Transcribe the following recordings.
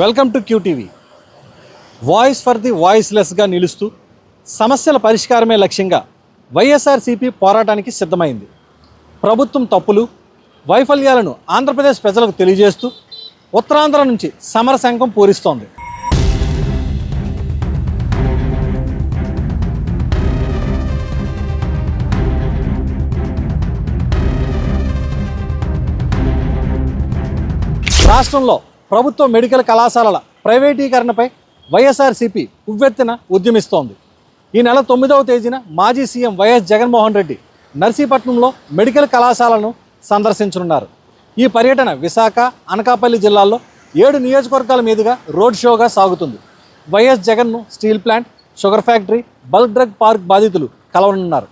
Welcome to QTV. Voice for the వాయిస్లెస్గా నిలుస్తూ సమస్యల పరిష్కారమే లక్ష్యంగా వైఎస్ఆర్సీపీ పోరాటానికి సిద్ధమైంది. ప్రభుత్వం తప్పులు వైఫల్యాలను ఆంధ్రప్రదేశ్ ప్రజలకు తెలియజేస్తూ ఉత్తరాంధ్ర నుంచి సమర సంఘం పూరిస్తోంది. రాష్ట్రంలో ప్రభుత్వ మెడికల్ కళాశాలల ప్రైవేటీకరణపై వైఎస్ఆర్సీపీ ఉవ్వెత్తిన ఉద్యమిస్తోంది. ఈ నెల తొమ్మిదవ తేదీన మాజీ సీఎం వైఎస్ జగన్మోహన్ రెడ్డి నర్సీపట్నంలో మెడికల్ కళాశాలను సందర్శించనున్నారు. ఈ పర్యటన విశాఖ అనకాపల్లి జిల్లాల్లో ఏడు నియోజకవర్గాల మీదుగా రోడ్ షోగా సాగుతుంది. వైఎస్ జగన్ను steel plant sugar factory bulk drug park బాధితులు కలవనున్నారు.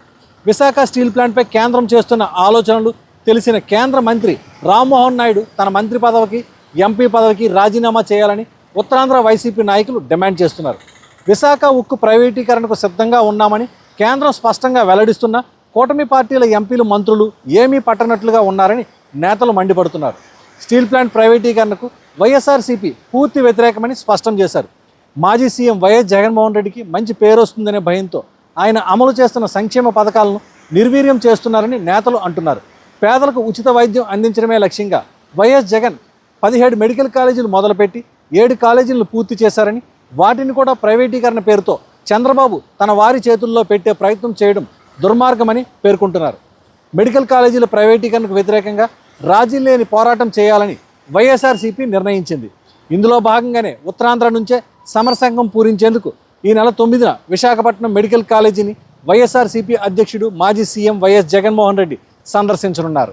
విశాఖ స్టీల్ ప్లాంట్పై కేంద్రం చేస్తున్న ఆలోచనలు తెలిసిన కేంద్ర మంత్రి రామ్మోహన్ నాయుడు తన మంత్రి పదవికి ఎంపీ పదవికి రాజీనామా చేయాలని ఉత్తరాంధ్ర వైసీపీ నాయకులు డిమాండ్ చేస్తున్నారు. విశాఖ ఉక్కు ప్రైవేటీకరణకు సిద్ధంగా ఉన్నామని కేంద్రం స్పష్టంగా వెల్లడిస్తున్న కూటమి పార్టీల ఎంపీలు మంత్రులు ఏమీ పట్టనట్లుగా ఉన్నారని నేతలు మండిపడుతున్నారు. స్టీల్ ప్లాంట్ ప్రైవేటీకరణకు వైఎస్ఆర్సీపీ పూర్తి వ్యతిరేకమని స్పష్టం చేశారు. మాజీ సీఎం వైఎస్ జగన్మోహన్ రెడ్డికి మంచి పేరు వస్తుందనే భయంతో ఆయన అమలు చేస్తున్న సంక్షేమ పథకాలను నిర్వీర్యం చేస్తున్నారని నేతలు అంటున్నారు. పేదలకు ఉచిత వైద్యం అందించడమే లక్ష్యంగా వైఎస్ జగన్ పదిహేడు మెడికల్ కాలేజీలు మొదలుపెట్టి ఏడు కాలేజీలను పూర్తి చేశారని వాటిని కూడా ప్రైవేటీకరణ పేరుతో చంద్రబాబు తన వారి చేతుల్లో పెట్టే ప్రయత్నం చేయడం దుర్మార్గమని పేర్కొంటున్నారు. మెడికల్ కాలేజీల ప్రైవేటీకరణకు వ్యతిరేకంగా రాజీ లేని పోరాటం చేయాలని వైఎస్ఆర్సీపీ నిర్ణయించింది. ఇందులో భాగంగానే ఉత్తరాంధ్ర నుంచే సమరసంఘం పూరించేందుకు ఈ నెల తొమ్మిదిన విశాఖపట్నం మెడికల్ కాలేజీని వైఎస్ఆర్సీపీ అధ్యక్షుడు మాజీ సీఎం వైఎస్ జగన్మోహన్ రెడ్డి సందర్శించనున్నారు.